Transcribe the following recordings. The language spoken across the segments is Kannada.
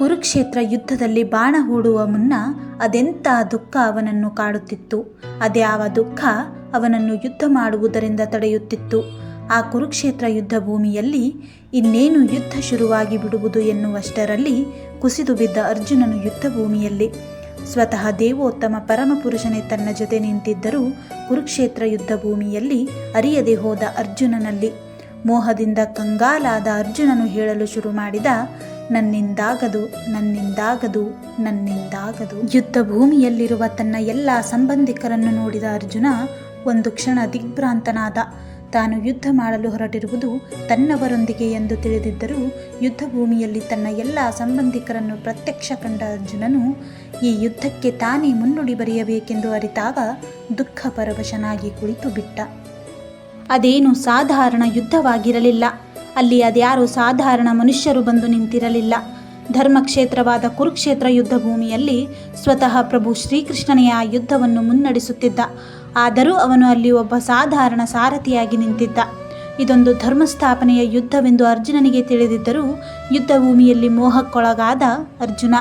ಕುರುಕ್ಷೇತ್ರ ಯುದ್ಧದಲ್ಲಿ ಬಾಣ ಹೂಡುವ ಮುನ್ನ ಅದೆಂಥ ದುಃಖ ಅವನನ್ನು ಕಾಡುತ್ತಿತ್ತು? ಅದ್ಯಾವ ದುಃಖ ಅವನನ್ನು ಯುದ್ಧ ಮಾಡುವುದರಿಂದ ತಡೆಯುತ್ತಿತ್ತು. ಆ ಕುರುಕ್ಷೇತ್ರ ಯುದ್ಧ ಭೂಮಿಯಲ್ಲಿ ಇನ್ನೇನು ಯುದ್ಧ ಶುರುವಾಗಿ ಬಿಡುವುದು ಎನ್ನುವಷ್ಟರಲ್ಲಿ ಕುಸಿದು ಬಿದ್ದ ಅರ್ಜುನನು ಯುದ್ಧ ಭೂಮಿಯಲ್ಲಿ. ಸ್ವತಃ ದೇವೋತ್ತಮ ಪರಮಪುರುಷನೇ ತನ್ನ ಜೊತೆ ನಿಂತಿದ್ದರೂ ಕುರುಕ್ಷೇತ್ರ ಯುದ್ಧ ಭೂಮಿಯಲ್ಲಿ ಅರಿಯದೆ ಹೋದ ಅರ್ಜುನನಲ್ಲಿ ಮೋಹದಿಂದ ಕಂಗಾಲಾದ ಅರ್ಜುನನು ಹೇಳಲು ಶುರು ಮಾಡಿದ, ನನ್ನಿಂದಾಗದು ನನ್ನಿಂದಾಗದು ನನ್ನಿಂದಾಗದು. ಯುದ್ಧ ಭೂಮಿಯಲ್ಲಿರುವ ತನ್ನ ಎಲ್ಲ ಸಂಬಂಧಿಕರನ್ನು ನೋಡಿದ ಅರ್ಜುನ ಒಂದು ಕ್ಷಣ ದಿಗ್ಭ್ರಾಂತನಾದ. ತಾನು ಯುದ್ಧ ಮಾಡಲು ಹೊರಟಿರುವುದು ತನ್ನವರೊಂದಿಗೆ ಎಂದು ತಿಳಿದಿದ್ದರೂ ಯುದ್ಧ ಭೂಮಿಯಲ್ಲಿ ತನ್ನ ಎಲ್ಲ ಸಂಬಂಧಿಕರನ್ನು ಪ್ರತ್ಯಕ್ಷ ಕಂಡ ಅರ್ಜುನನು, ಈ ಯುದ್ಧಕ್ಕೆ ತಾನೇ ಮುನ್ನುಡಿ ಬರೆಯಬೇಕೆಂದು ಅರಿತಾಗ ದುಃಖ ಪರವಶನಾಗಿ ಕುಳಿತು ಬಿಟ್ಟ ಅದೇನು ಸಾಧಾರಣ ಯುದ್ಧವಾಗಿರಲಿಲ್ಲ. ಅಲ್ಲಿ ಅದ್ಯಾರು ಸಾಧಾರಣ ಮನುಷ್ಯರು ಬಂದು ನಿಂತಿರಲಿಲ್ಲ. ಧರ್ಮಕ್ಷೇತ್ರವಾದ ಕುರುಕ್ಷೇತ್ರ ಯುದ್ಧ ಭೂಮಿಯಲ್ಲಿ ಸ್ವತಃ ಪ್ರಭು ಶ್ರೀಕೃಷ್ಣನೇ ಯುದ್ಧವನ್ನು ಮುನ್ನಡೆಸುತ್ತಿದ್ದ. ಆದರೂ ಅವನು ಅಲ್ಲಿ ಒಬ್ಬ ಸಾಧಾರಣ ಸಾರಥಿಯಾಗಿ ನಿಂತಿದ್ದ. ಇದೊಂದು ಧರ್ಮಸ್ಥಾಪನೆಯ ಯುದ್ಧವೆಂದು ಅರ್ಜುನನಿಗೆ ತಿಳಿದಿದ್ದರೂ ಯುದ್ಧ ಭೂಮಿಯಲ್ಲಿ ಮೋಹಕ್ಕೊಳಗಾದ ಅರ್ಜುನ.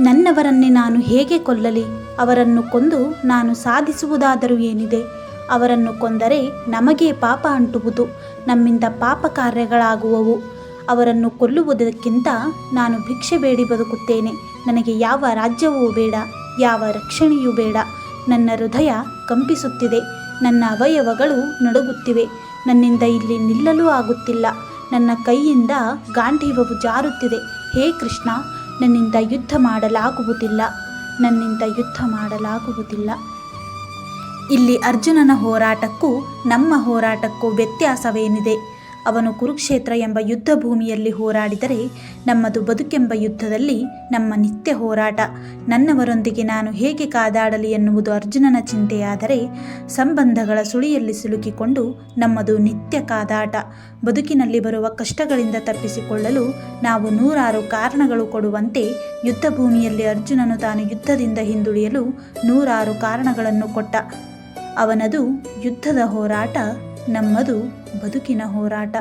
ನನ್ನವರನ್ನೇ ನಾನು ಹೇಗೆ ಕೊಲ್ಲಲಿ? ಅವರನ್ನು ಕೊಂದು ನಾನು ಸಾಧಿಸುವುದಾದರೂ ಏನಿದೆ? ಅವರನ್ನು ಕೊಂದರೆ ನಮಗೇ ಪಾಪ ಅಂಟುವುದು, ನಮ್ಮಿಂದ ಪಾಪ ಕಾರ್ಯಗಳಾಗುವವು. ಅವರನ್ನು ಕೊಲ್ಲುವುದಕ್ಕಿಂತ ನಾನು ಭಿಕ್ಷೆ ಬೇಡಿ ಬದುಕುತ್ತೇನೆ. ನನಗೆ ಯಾವ ರಾಜ್ಯವೂ ಬೇಡ, ಯಾವ ರಕ್ಷಣೆಯೂ ಬೇಡ. ನನ್ನ ಹೃದಯ ಕಂಪಿಸುತ್ತಿದೆ, ನನ್ನ ಅವಯವಗಳು ನಡುಗುತ್ತಿವೆ. ನನ್ನಿಂದ ಇಲ್ಲಿ ನಿಲ್ಲಲು ಆಗುತ್ತಿಲ್ಲ. ನನ್ನ ಕೈಯಿಂದ ಗಾಂಧೀವವು ಜಾರುತ್ತಿದೆ. ಹೇ ಕೃಷ್ಣ, ನನ್ನಿಂದ ಯುದ್ಧ ಮಾಡಲಾಗುವುದಿಲ್ಲ. ನನ್ನಿಂದ ಯುದ್ಧ ಮಾಡಲಾಗುವುದಿಲ್ಲ. ಇಲ್ಲಿ ಅರ್ಜುನನ ಹೋರಾಟಕ್ಕೂ ನಮ್ಮ ಹೋರಾಟಕ್ಕೂ ವ್ಯತ್ಯಾಸವೇನಿದೆ? ಅವನು ಕುರುಕ್ಷೇತ್ರ ಎಂಬ ಯುದ್ಧ ಭೂಮಿಯಲ್ಲಿ ಹೋರಾಡಿದರೆ ನಮ್ಮದು ಬದುಕೆಂಬ ಯುದ್ಧದಲ್ಲಿ ನಮ್ಮ ನಿತ್ಯ ಹೋರಾಟ. ನನ್ನವರೊಂದಿಗೆ ನಾನು ಹೇಗೆ ಕಾದಾಡಲಿ ಎನ್ನುವುದು ಅರ್ಜುನನ ಚಿಂತೆಯಾದರೆ ಸಂಬಂಧಗಳ ಸುಳಿಯಲ್ಲಿ ಸಿಲುಕಿಕೊಂಡು ನಮ್ಮದು ನಿತ್ಯ ಕಾದಾಟ. ಬದುಕಿನಲ್ಲಿ ಬರುವ ಕಷ್ಟಗಳಿಂದ ತಪ್ಪಿಸಿಕೊಳ್ಳಲು ನಾವು ನೂರಾರು ಕಾರಣಗಳು ಕೊಡುವಂತೆ ಯುದ್ಧ ಭೂಮಿಯಲ್ಲಿ ಅರ್ಜುನನು ತಾನು ಯುದ್ಧದಿಂದ ಹಿಂದುಳಿಯಲು ನೂರಾರು ಕಾರಣಗಳನ್ನು ಕೊಟ್ಟ. ಅವನದು ಯುದ್ಧದ ಹೋರಾಟ ನಮ್ಮದು ಬದುಕಿನ ಹೋರಾಟ.